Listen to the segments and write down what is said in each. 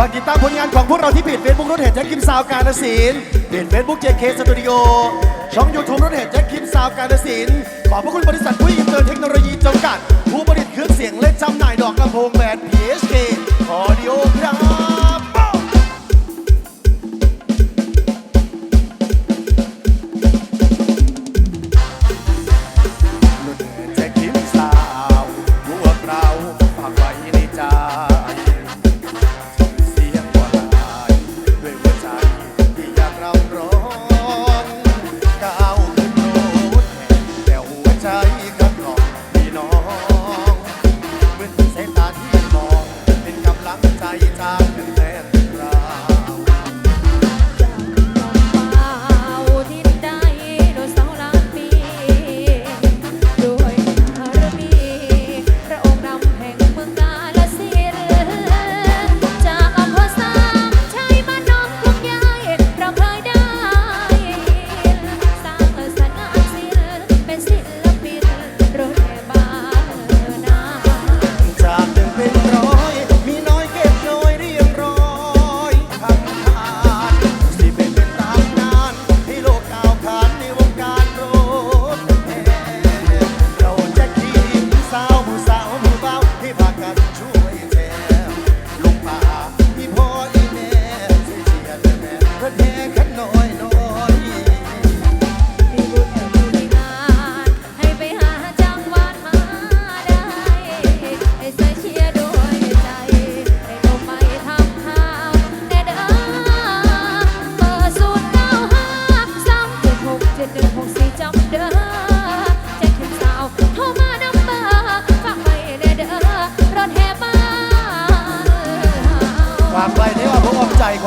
ฝากติตามผลงานของพวกเราที่ผิดเฟซบุ๊กรถเห่แจ็คคิมซาวการศิลป์เพจเฟซบุ๊กเจเคสตูดิโอช่องยูทูบรถเห่แจ็คคิมซาวการศิลป์ขอบพระคุณบริษัทผู้อินเตอร์เทคโนโลยีจำกัด ผู้ผลิตเครื่องเสียงและจำหน่ายดอกลำโพงแบรนด์ PSK Audio ครับ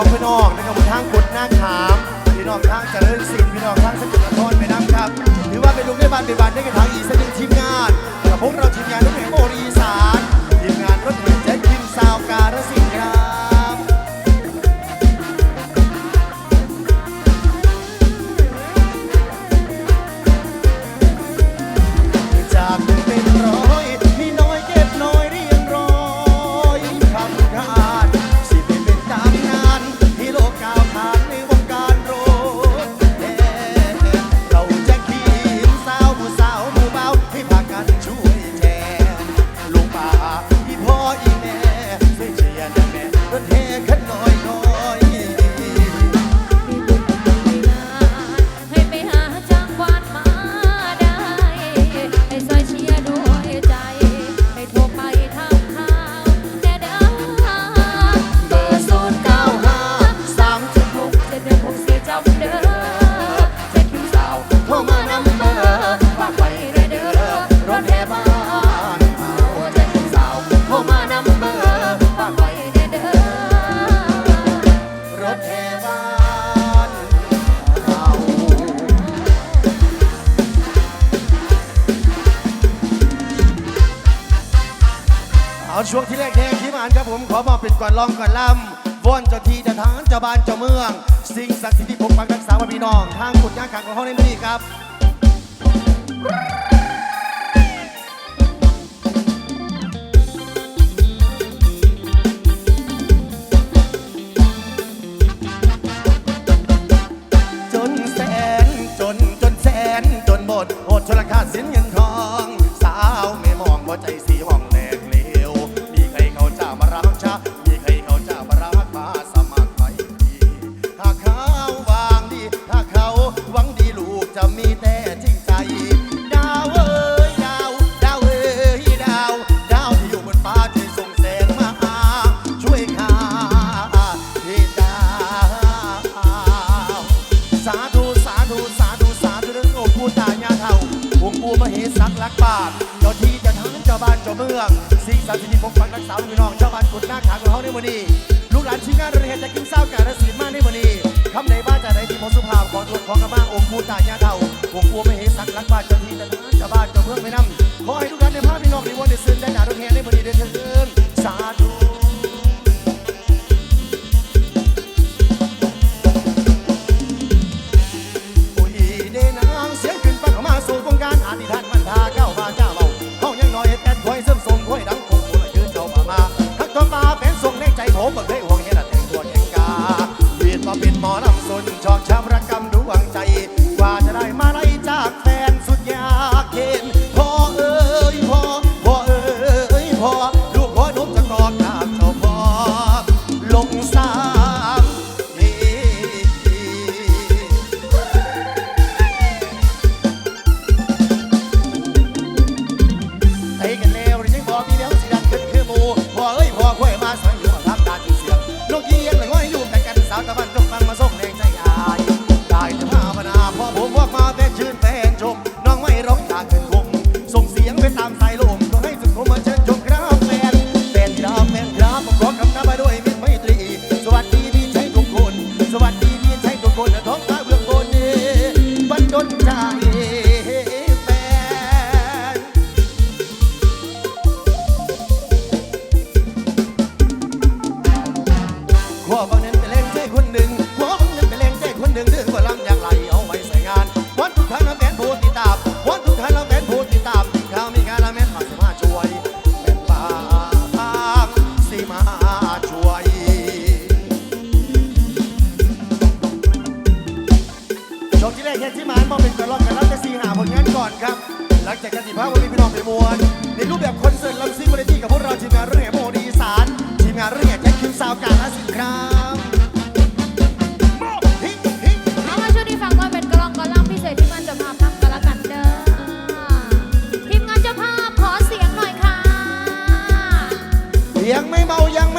ของพี่น้องนะครับทางกุดหน้าขามพี่น้องทางเจริญศิลป์พี่น้องทางสกุลนคนไปน้ำครับ ถือว่าเป็นลูกได้บ้านเป็นบ้านได้กันทางอีสาน เป็นก่อนร้องก่อนล่ำวนเจ้าที่เจ้าทางเจ้าบ้านเจ้าเมือง สิ่งศักดิ์สิทธิ์ที่ผมมักรักษาว่าพี่น้อง ทางขุดยางขังของเขาในนี้ครับ จะมีแต่จริงใจ ดาวเอ้ยดาว ดาวเอ้ยดาว ดาวที่อยู่บนฟ้าช่ยส่งแสงมาหาช่วยข้าที่ดาว สาธุสาธุสาธุสาธุเรื่องโอกูตายาเท่าองปูมเหสักลักบาทเจ้ที่จ้าทางเจ้บ้านเจ้าเมือง สิ่งศักทธิ์ปกปักรักษาพี่นองชาวบ้านกุดหาขางอเฮาในวันนี้ลูกหลานชิ้งานรือจะกินเศร้าการศิลป์มาในวันนี้คำไหนบ้านจะได้ที่ผมสุภาพขอทวนของกระบ้าองค์ปูตายา ที่แรกแค่ที่มานมอเป็นกระรอกกันแล้วจะซีหาผลงานก่อนครับ หลังจากกันสิภาพวันนี้พี่น้องไปมวนในรูปแบบคอนเสิร์ตลำซิงบริตี้กับพวกเราทีมงานเรื่องแห่โมดีสารทีมงานเรื่องแห่แจ็คคิมซาวการและสินครับามมาช่วยฟังก่เป็นกลองกลองพิเศษที่มันจะมาทำกันละเด้อทีมงานเจ้าภาพขอเสียงหน่อยค่ะ เลี้งไม่เมายัง